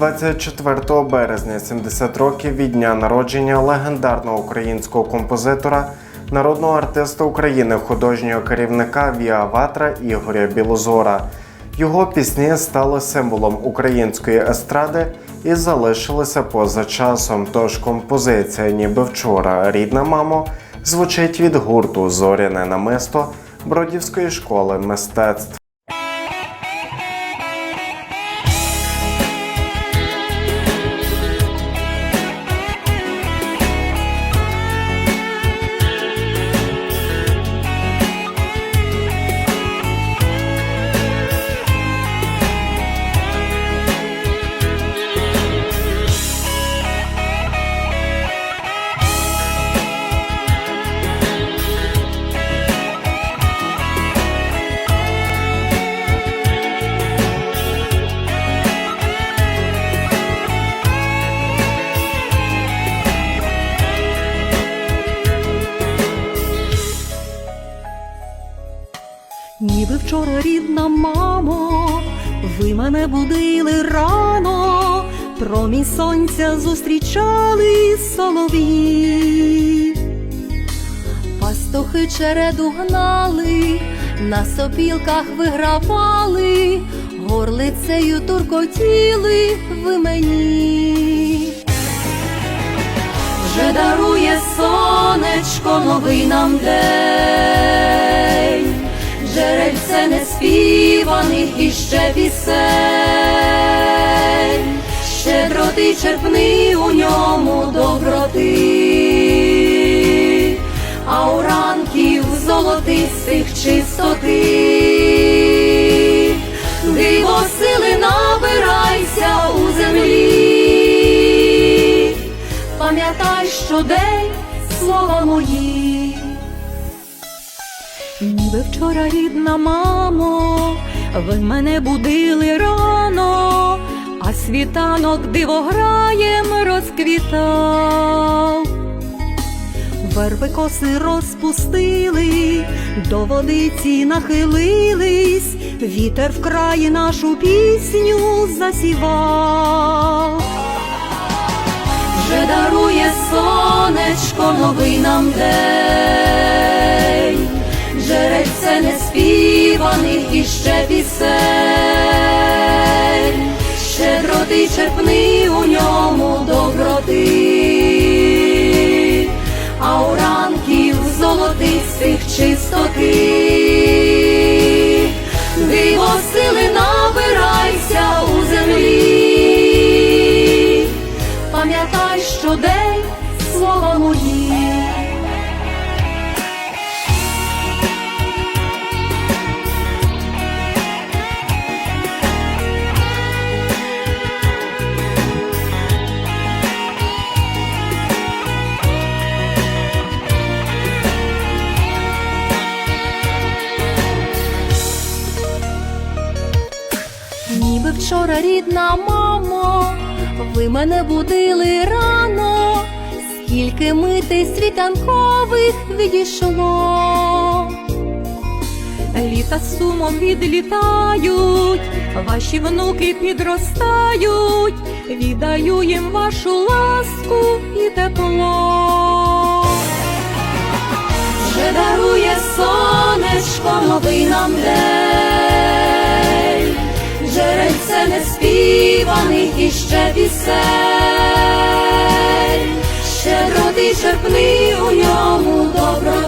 24 березня, 70 років від дня народження легендарного українського композитора, народного артиста України, художнього керівника Віа Ватра Ігоря Білозора. Його пісні стали символом української естради і залишилися поза часом. Тож композиція, ніби вчора, рідна мамо, звучить від гурту Зоряне намисто Бродівської школи мистецтв. Вчора рідна мамо, ви мене будили рано, промінь сонця зустрічали солові. Пастухи череду гнали, на сопілках вигравали, горлицею туркотіли ви мені. Вже дарує сонечко новий нам день, джерельце неспіваних іще пісень, щедроти черпни у ньому доброти, а у ранків золотистих чистоти, диво сили набирайся у землі. Пам'ятай щодень слова мої. Ніби вчора рідна мамо, ви мене будили рано, а світанок дивограєм розквітав. Верби коси розпустили, до водиці нахилились, вітер в краї нашу пісню засівав. Вже дарує сонечко новий нам день, джерельце неспіваних іще пісень, щедроти черпни у ньому доброти, а у ранків золотистих чистоти, диво сили набирайся у землі. Пам'ятай щодень слова вчора рідна мамо, ви мене будили рано, скільки мити світанкових відійшло. Літа сумом відлітають, ваші внуки підростають, віддаю їм вашу ласку і тепло. Вже дарує сонечко новий джерельце і іще пісень, ще щедроти черпни у ньому добро